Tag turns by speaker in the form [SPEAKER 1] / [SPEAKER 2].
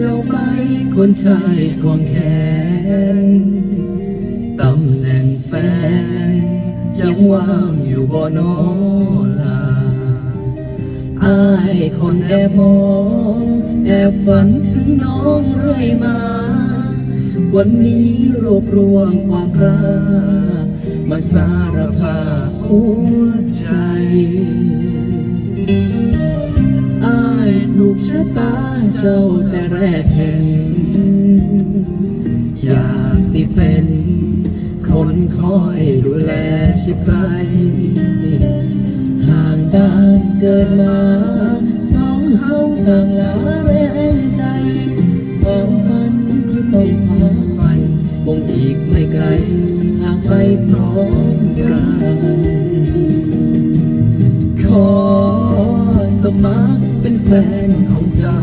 [SPEAKER 1] เราไปคนชายควงแขนตำแหน่งแฟน ยังว่างอยู่บ่นอลาอายคนแอบมองแอบฝันถึงน้องเรื่อยมา วันนี้รวบรวมความกล้ามาสารภาพหัวใจ ถูกชะตาเจ้าแต่แรกเห็น อยากสิเป็น คนคอยดูแลชิบไปห่างด้านเกิดมาสองเฮาต่างลาแรงใจความฝันที่ต้องหาใครคงอีกไม่ไกลหากไปพร้อมกันขอสมัคร แฟนของเจ้า